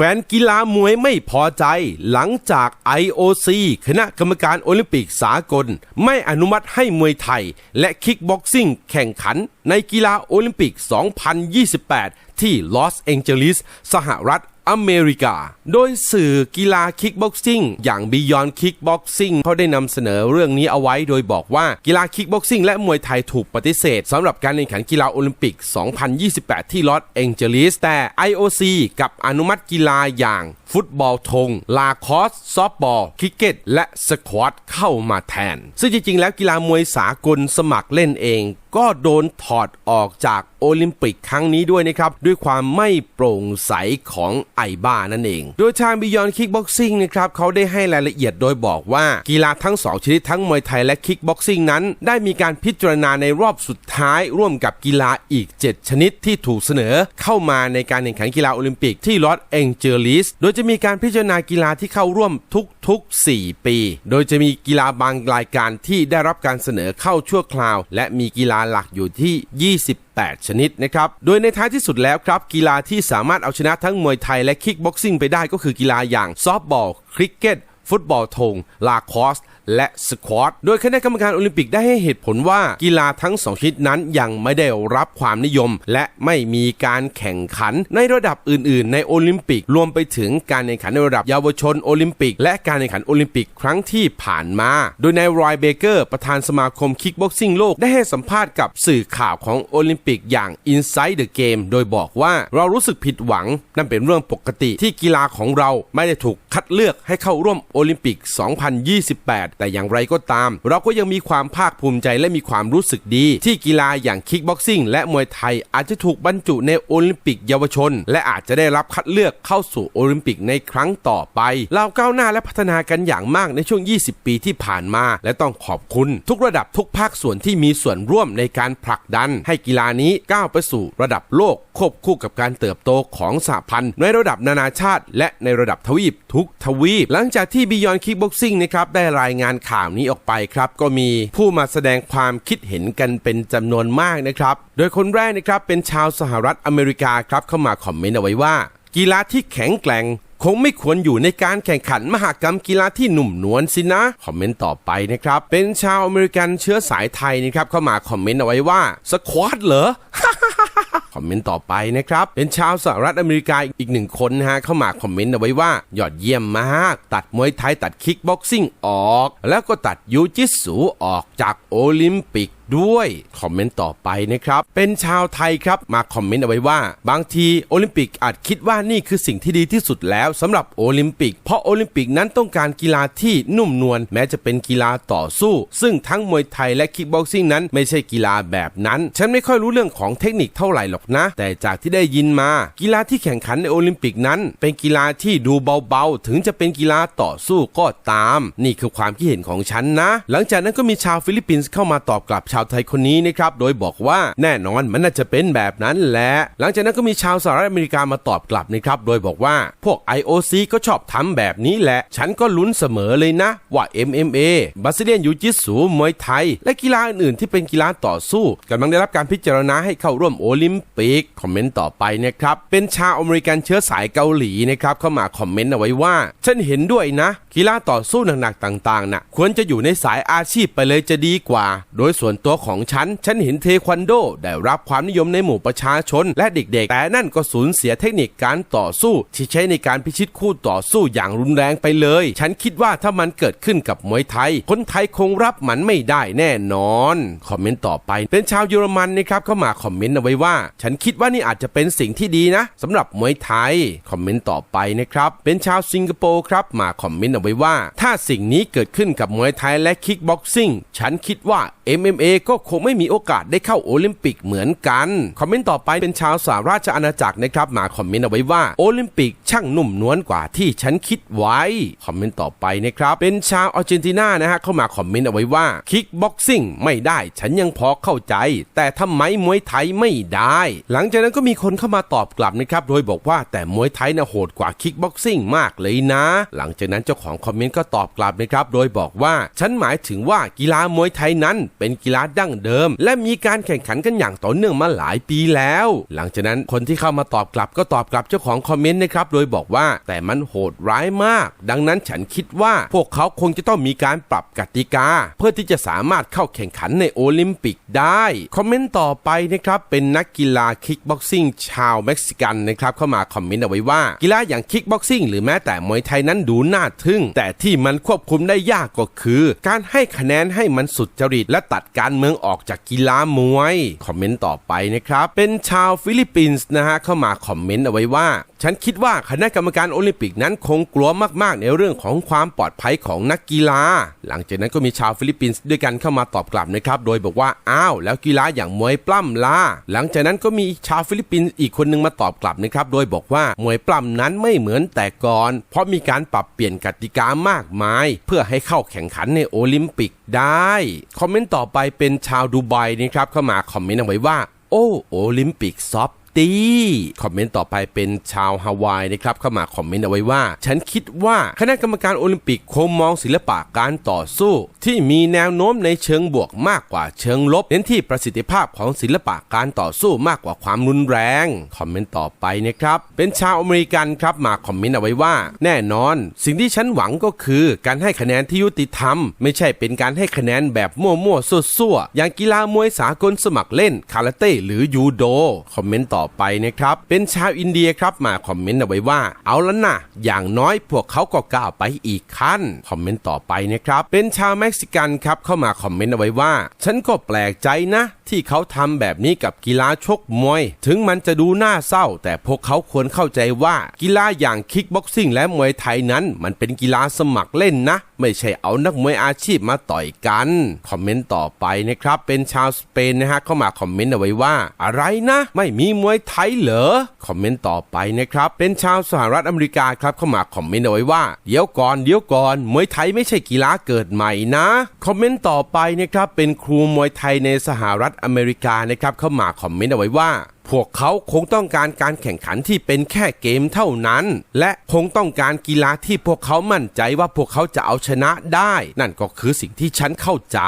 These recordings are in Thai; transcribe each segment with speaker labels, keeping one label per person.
Speaker 1: แฟนกีฬามวยไม่พอใจ หลังจาก IOC คณะกรรมการโอลิมปิกสากล ไม่อนุมัติให้มวยไทย และคิกบ็อกซิ่งแข่งขันในกีฬาโอลิมปิก 2028 ที่ลอสแองเจลิส สหรัฐ อเมริกา โดยสื่อกีฬาคิกบ็อกซิ่งอย่าง Beyond Kickboxing เขาได้นำเสนอเรื่องนี้เอาไว้โดยบอกว่ากีฬาคิกบ็อกซิ่งและมวยไทยถูกปฏิเสธสำหรับการแข่งขันกีฬาโอลิมปิก 2028 ที่ลอสแองเจลิสแต่ IOC กับอนุมัติกีฬาอย่าง ฟุตบอลธงลาคอสซอฟบอลคริกเก็ตและสควอตเข้ามาแทน ซึ่งจริงๆ แล้วกีฬามวยสากลสมัครเล่นเอง ก็โดนถอดออกจากโอลิมปิกครั้งนี้ด้วยนะครับ ด้วยความไม่โปร่งใสของไอบ้านั่นเอง โดยทาง Beyond Kickboxing นะครับเขาได้ให้รายละเอียดโดยบอกว่ากีฬาทั้งสองชนิดทั้งมวยไทยและคิกบ็อกซิ่งนั้น ได้มีการพิจารณาในรอบสุดท้ายร่วมกับกีฬาอีก 7 ชนิดที่ถูกเสนอเข้ามาในการแข่งขันกีฬาโอลิมปิกที่ลอสแองเจลิสโดยจะมีการพิจารณากีฬาที่เข้าร่วมทุกๆ 4 ปี โดยจะมีกีฬาบางรายการที่ได้รับการเสนอเข้าชั่วคราว และมีกีฬาหลักอยู่ที่28ชนิดนะครับ โดยในท้ายที่สุดแล้วครับ กีฬาที่สามารถเอาชนะทั้งมวยไทยและคิกบ็อกซิ่งไปได้ก็คือกีฬาอย่างซอฟบอล คริกเก็ต ฟุตบอลธงลาคอส และสควอตโดยคณะกรรมการโอลิมปิกได้ให้เหตุผลว่ากีฬาทั้งสองชนิดนั้นยังไม่ได้รับความนิยม และไม่มีการแข่งขันในระดับอื่น ๆ ในโอลิมปิก รวมไปถึงการแข่งขันในระดับเยาวชนโอลิมปิก และการแข่งขันโอลิมปิกครั้งที่ผ่านมา โดยนายรอยเบเกอร์ ประธานสมาคมคิกบ็อกซิ่งโลกได้ให้สัมภาษณ์กับสื่อข่าวของโอลิมปิกอย่าง Inside the Game โดยบอกว่าเรารู้สึกผิดหวังนั่นเป็นเรื่องปกติที่กีฬาของเราไม่ได้ถูกคัดเลือกให้เข้าร่วมโอลิมปิก 2028แต่อย่างไรก็ตาม เราก็ยังมีความภาคภูมิใจและมีความรู้สึกดี ที่กีฬาอย่างคิกบ็อกซิ่งและมวยไทยอาจจะถูกบรรจุในโอลิมปิกเยาวชน และอาจจะได้รับคัดเลือกเข้าสู่โอลิมปิกในครั้งต่อไป เราก้าวหน้าและพัฒนากันอย่างมากในช่วง 20 ปีที่ผ่านมา และต้องขอบคุณ ทุกระดับทุกภาคส่วนที่มีส่วนร่วมในการผลักดัน ให้กีฬานี้ก้าวไปสู่ระดับโลกควบคู่กับการเติบโตของสหพันธ์ในระดับนานาชาติ และในระดับทวีปทุกทวีป หลังจากที่ Beyond Kickboxing นะครับได้รายงานข่าวนี้ออกไปครับ ก็มีผู้มาแสดงความคิดเห็นกันเป็นจำนวนมากนะครับ โดยคนแรกนะครับเป็นชาวสหรัฐอเมริกาครับเข้ามาคอมเมนต์เอาไว้ว่า กีฬาที่แข็งแกร่งคงไม่ควรอยู่ในการแข่งขันมหากรรมกีฬาที่หนุ่มนวลสินะ คอมเมนต์ต่อไปนะครับ เป็นชาวอเมริกันเชื้อสายไทยนะครับเข้ามาคอมเมนต์เอาไว้ว่าสควอตเหรอ คอมเมนต์ต่อไปนะครับ เป็นชาวสหรัฐอเมริกาอีกหนึ่งคนนะฮะเข้ามาคอมเมนต์เอาไว้ว่า ยอดเยี่ยมมาก ตัดมวยไทยตัดคิกบ็อกซิ่งออก แล้วก็ตัดยูจิสูออกจากโอลิมปิก ด้วย คอมเมนต์ต่อไปนะครับ เป็นชาวไทยครับมาคอมเมนต์เอาไว้ว่า บางทีโอลิมปิกอาจคิดว่านี่คือสิ่งที่ดีที่สุดแล้วสำหรับโอลิมปิก เพราะโอลิมปิกนั้นต้องการกีฬาที่นุ่มนวลแม้จะเป็นกีฬาต่อสู้ ซึ่งทั้งมวยไทยและคิกบ็อกซิ่งนั้นไม่ใช่กีฬาแบบนั้น ฉันไม่ค่อยรู้เรื่องของเทคนิคเท่าไหร่หรอกนะ แต่จากที่ได้ยินมา กีฬาที่แข่งขันในโอลิมปิกนั้น เป็นกีฬาที่ดูเบาๆ ถึงจะเป็นกีฬาต่อสู้ก็ตาม นี่คือความคิดเห็นของฉันนะ หลังจากนั้นก็มีชาวฟิลิปปินส์เข้ามาตอบกลับชาวาวไทยคนนี้นะครับ โดยบอกว่าแน่นอนมันน่าจะเป็นแบบนั้นแหละ หลังจากนั้นก็มีชาวสหรัฐอเมริกามาตอบกลับนะครับ โดยบอกว่าพวก IOC ก็ชอบทำแบบนี้แหละ ฉันก็ลุ้นเสมอเลยนะ ว่า MMA บาซิเลียนยูจิสูมวยไทย และกีฬาอื่นๆที่เป็นกีฬาต่อสู้กำลังได้รับการพิจารณาให้เข้าร่วมโอลิมปิก คอมเมนต์ต่อไปนะครับ เป็นชาวอเมริกันเชื้อสายเกาหลีนะครับเข้ามาคอมเมนต์เอาไว้ว่า ฉันเห็นด้วยนะ กีฬาต่อสู้หนักๆต่างๆน่ะควรจะอยู่ในสายอาชีพไปเลยจะดีกว่า โดยส่วนตัวของฉัน ฉันเห็นเทควันโด ได้รับความนิยมในหมู่ประชาชน และเด็กๆ แต่นั่นก็สูญเสียเทคนิคการต่อสู้ ที่ใช้ในการพิชิตคู่ต่อสู้อย่างรุนแรงไปเลย ฉันคิดว่าถ้ามันเกิดขึ้นกับมวยไทย คนไทยคงรับมันไม่ได้แน่นอน คอมเมนต์ต่อไป เป็นชาวเยอรมันนะครับเข้ามาคอมเมนต์เอาไว้ว่า ฉันคิดว่านี่อาจจะเป็นสิ่งที่ดีนะสำหรับมวยไทย คอมเมนต์ต่อไปนะครับ เป็นชาวสิงคโปร์ครับมาคอมเมนต์เอาไว้ว่า ถ้าสิ่งนี้เกิดขึ้นกับมวยไทยและคิกบ็อกซิ่งฉันคิดว่า MMA ก็คงไม่มีโอกาสได้เข้าโอลิมปิกเหมือนกัน คอมเมนต์ต่อไปเป็นชาวสหราชอาณาจักรนะครับมาคอมเมนต์เอาไว้ว่าโอลิมปิกช่างนุ่มนวลกว่าที่ฉันคิดไว้ คอมเมนต์ต่อไปนะครับเป็นชาวอาร์เจนตินานะฮะเข้ามาคอมเมนต์เอาไว้ว่าคิกบ็อกซิ่งไม่ได้ฉันยังพอเข้าใจ แต่ทำไมมวยไทยไม่ได้ หลังจากนั้นก็มีคนเข้ามาตอบกลับนะครับโดยบอกว่าแต่มวยไทยน่ะโหดกว่าคิกบ็อกซิ่งมากเลยนะ หลังจากนั้นเจ้าของคอมเมนต์ก็ตอบกลับนะครับโดยบอกว่าฉันหมายถึงว่ากีฬามวยไทยนั้นเป็นกีฬาดั้งเดิม และมีการแข่งขันกันอย่างต่อเนื่องมาหลายปีแล้ว หลังจากนั้นคนที่เข้ามาตอบกลับก็ตอบกลับเจ้าของคอมเมนต์นะครับโดยบอกว่าแต่มันโหดร้ายมาก ดังนั้นฉันคิดว่าพวกเขาคงจะต้องมีการปรับกติกา เพื่อที่จะสามารถเข้าแข่งขันในโอลิมปิกได้คอมเมนต์ต่อไปนะครับเป็นนักกีฬาคิกบ็อกซิ่งชาวเม็กซิกันนะครับเข้ามาคอมเมนต์เอาไว้ว่ากีฬาอย่างคิกบ็อกซิ่งหรือแม้แต่มวยไทยนั้นดูน่าทึ่ง แต่ที่มันควบคุมได้ยากก็คือ การให้คะแนนให้มันสุดจริตและตัดการเมืองออกจากกีฬามวย คอมเมนต์ต่อไปนะครับ เป็นชาวฟิลิปปินส์นะฮะเข้ามาคอมเมนต์เอาไว้ว่า ฉันคิดว่าคณะกรรมการโอลิมปิกนั้นคงกลัวมากๆ ในเรื่องของความปลอดภัยของนักกีฬา หลังจากนั้นก็มีชาวฟิลิปปินส์ด้วยกันเข้ามาตอบกลับนะครับ โดยบอกว่าอ้าวแล้วกีฬาอย่างมวยปล้ำล่ะหลังจากนั้นก็มีชาวฟิลิปปินส์อีกคนนึงมาตอบกลับนะครับ โดยบอกว่ามวยปล้ำนั้นไม่เหมือนแต่ก่อน เพราะมีการปรับเปลี่ยนกติกามากมาย เพื่อให้เข้าแข่งขันในโอลิมปิก ได้ คอมเมนต์ต่อไปเป็นชาวดูไบนะครับเข้ามาคอมเมนต์เอาไว้ว่า โอ้โอลิมปิกซอฟ ตีคอมเมนต์ต่อไปเป็นชาวฮาวายนะครับเข้ามาคอมเมนต์เอาไว้ว่า ฉันคิดว่าคณะกรรมการโอลิมปิกคงมองศิลปะการต่อสู้ ที่มีแนวโน้มในเชิงบวกมากกว่าเชิงลบ เน้นที่ประสิทธิภาพของศิลปะการต่อสู้มากกว่าความรุนแรงคอมเมนต์ต่อไปนะครับเป็นชาวอเมริกันครับมาคอมเมนต์เอาไว้ว่า แน่นอน สิ่งที่ฉันหวังก็คือ การให้คะแนนที่ยุติธรรม ไม่ใช่เป็นการให้คะแนนแบบมั่วๆซั่วๆอย่างกีฬามวยสากลสมัครเล่นคาราเต้หรือยูโดคอมเมนต์ต่อ่อไปนะครับ เป็นชาวอินเดียครับมาคอมเมนต์เอาไว้ว่า เอาละนะอย่างน้อยพวกเขาก็ก้าวไปอีกขั้นคอมเมนต์ต่อไปนะครับ เป็นชาวเม็กซิกันครับเข้ามาคอมเมนต์เอาไว้ว่า ฉันก็แปลกใจนะ ที่เขาทำแบบนี้กับกีฬาชกมวย ถึงมันจะดูน่าเศร้า แต่พวกเขาควรเข้าใจว่ากีฬาอย่างคิกบ็อกซิ่งและมวยไทยนั้น มันเป็นกีฬาสมัครเล่นนะ ไม่ใช่เอานักมวยอาชีพมาต่อยกันคอมเมนต์ต่อไปนะครับเป็นชาวสเปนนะฮะเข้ามาคอมเมนต์เอาไว้ว่า อะไรนะ ไม่มีมวยยไทยเหรอ คอมเมนต์ต่อไปนะครับ เป็นชาวสหรัฐอเมริกาครับเข้ามาคอมเมนต์เอาไว้ว่า เดี๋ยวก่อนเดี๋ยวก่อน มวยไทยไม่ใช่กีฬาเกิดใหม่นะ คอมเมนต์ต่อไปนะครับ เป็นครูมวยไทยในสหรัฐอเมริกานะครับเข้ามาคอมเมนต์เอาไว้ว่า พวกเขาคงต้องการการแข่งขันที่เป็นแค่เกมเท่านั้น และคงต้องการกีฬาที่พวกเขามั่นใจว่าพวกเขาจะเอาชนะได้ นั่นก็คือสิ่งที่ฉันเข้าใจ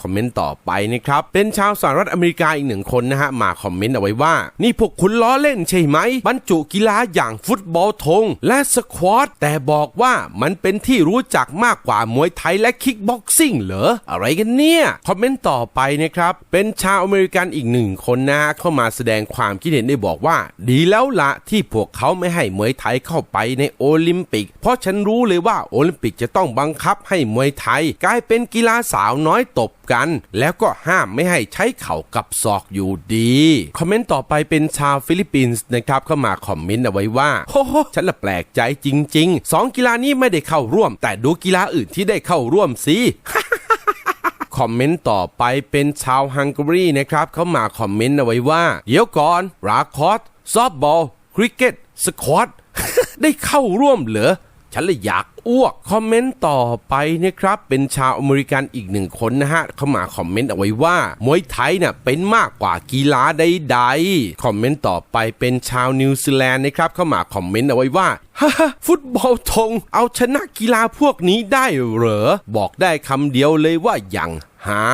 Speaker 1: คอมเมนต์ต่อไปนะครับ เป็นชาวสหรัฐอเมริกาอีกหนึ่งคนนะฮะมาคอมเมนต์เอาไว้ว่า นี่พวกคุณล้อเล่นใช่ไหมบรรจุกีฬาอย่างฟุตบอลธงและสควอตแต่บอกว่ามันเป็นที่รู้จักมากกว่ามวยไทยและคิกบ็อกซิ่งเหรออะไรกันเนี่ยคอมเมนต์ต่อไปนะครับเป็นชาวอเมริกันอีกหนึ่งคนนะฮะเข้ามาแสดงความคิดเห็นได้บอกว่า ดีแล้วละที่พวกเขาไม่ให้มวยไทยเข้าไปในโอลิมปิก เพราะฉันรู้เลยว่าโอลิมปิกจะต้องบังคับให้มวยไทย กลายเป็นกีฬาสาวน้อยตบกัน แล้วก็ห้ามไม่ให้ใช้เข่ากับศอกอยู่ดี คอมเมนต์ต่อไปเป็นชาวฟิลิปปินส์นะครับเข้ามาคอมเมนต์เอาไว้ว่าโอ้โหฉันละแปลกใจจริงๆสองกีฬานี้ไม่ได้เข้าร่วม แต่ดูกีฬาอื่นที่ได้เข้าร่วมสิ คอมเมนต์ต่อไปเป็นชาวฮังการีนะครับเขามาคอมเมนต์เอาไว้ว่าเดี๋ยวก่อนราคอสซอฟบอลคริกเก็ตสควอตได้เข้าร่วมเหรอฉันเลยอยากอ้วกคอมเมนต์ต่อไปนะครับ เป็นชาวอเมริกันอีกหนึ่งคนนะฮะ เขามาคอมเมนต์เอาไว้ว่า มวยไทยเนี่ยเป็นมากกว่ากีฬาใดๆ คอมเมนต์ต่อไปเป็นชาวนิวซีแลนด์นะครับ เขามาคอมเมนต์เอาไว้ว่าฮ่าฟุตบอลธงเอาชนะกีฬาพวกนี้ได้เหรอ บอกได้คำเดียวเลยว่ายัง หา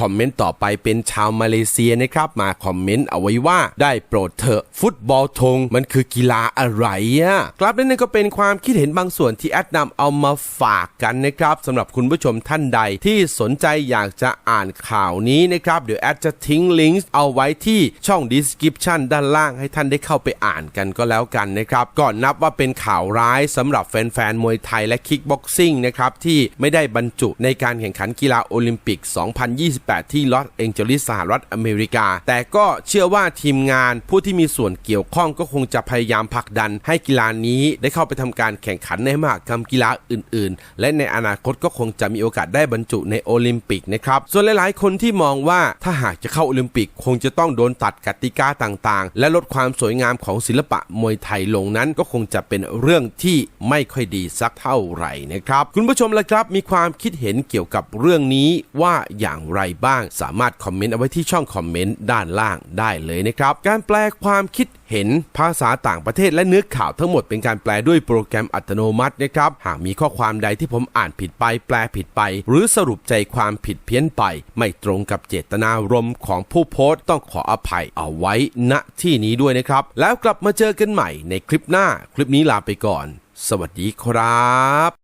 Speaker 1: คอมเมนต์ต่อไปเป็นชาวมาเลเซียนะครับ มาคอมเมนต์เอาไว้ว่าได้โปรดเถอะฟุตบอลธงมันคือกีฬาอะไรอะครับและนั่นก็เป็นความคิดเห็นบางส่วนที่แอดนำเอามาฝากกันนะครับสำหรับคุณผู้ชมท่านใดที่สนใจอยากจะอ่านข่าวนี้นะครับ เดี๋ยวแอดจะทิ้งลิงก์เอาไว้ที่ช่อง description ด้านล่างให้ท่านได้เข้าไปอ่านกันก็แล้วกันนะครับก่อนนับว่าเป็นข่าวร้ายสำหรับแฟนๆมวยไทยและคิกบ็อกซิ่งนะครับที่ไม่ได้บรรจุในการแข่งขันกีฬาโอลิมปิก2028 ที่ลอสแองเจลิสสหรัฐอเมริกา แต่ก็เชื่อว่าทีมงานผู้ที่มีส่วนเกี่ยวข้องก็คงจะพยายามผลักดัน ให้กีฬานี้ได้เข้าไปทำการแข่งขันในมหกรรมกีฬาอื่น ๆ และในอนาคตก็คงจะมีโอกาสได้บรรจุในโอลิมปิกนะครับ ส่วนหลาย ๆ คนที่มองว่าถ้าหากจะเข้าโอลิมปิกคงจะต้องโดนตัดกติกาต่าง ๆ และลดความสวยงามของศิลปะมวยไทยลงนั้นก็คงจะเป็นเรื่องที่ไม่ค่อยดีสักเท่าไหร่นะครับ คุณผู้ชมละครับมีความคิดเห็นเกี่ยวกับเรื่องนี้ว่าอย่างไรบ้าง สามารถคอมเมนต์เอาไว้ที่ช่องคอมเมนต์ด้านล่างได้เลยนะครับ การแปลความคิดเห็นภาษาต่างประเทศและเนื้อข่าวทั้งหมดเป็นการแปลด้วยโปรแกรมอัตโนมัตินะครับ หากมีข้อความใดที่ผมอ่านผิดไป แปลผิดไป หรือสรุปใจความผิดเพี้ยนไป ไม่ตรงกับเจตนารมณ์ของผู้โพสต์ต้องขออภัยเอาไว้ณที่นี้ด้วยนะครับ แล้วกลับมาเจอกันใหม่ในคลิปหน้า คลิปนี้ลาไปก่อน สวัสดีครับ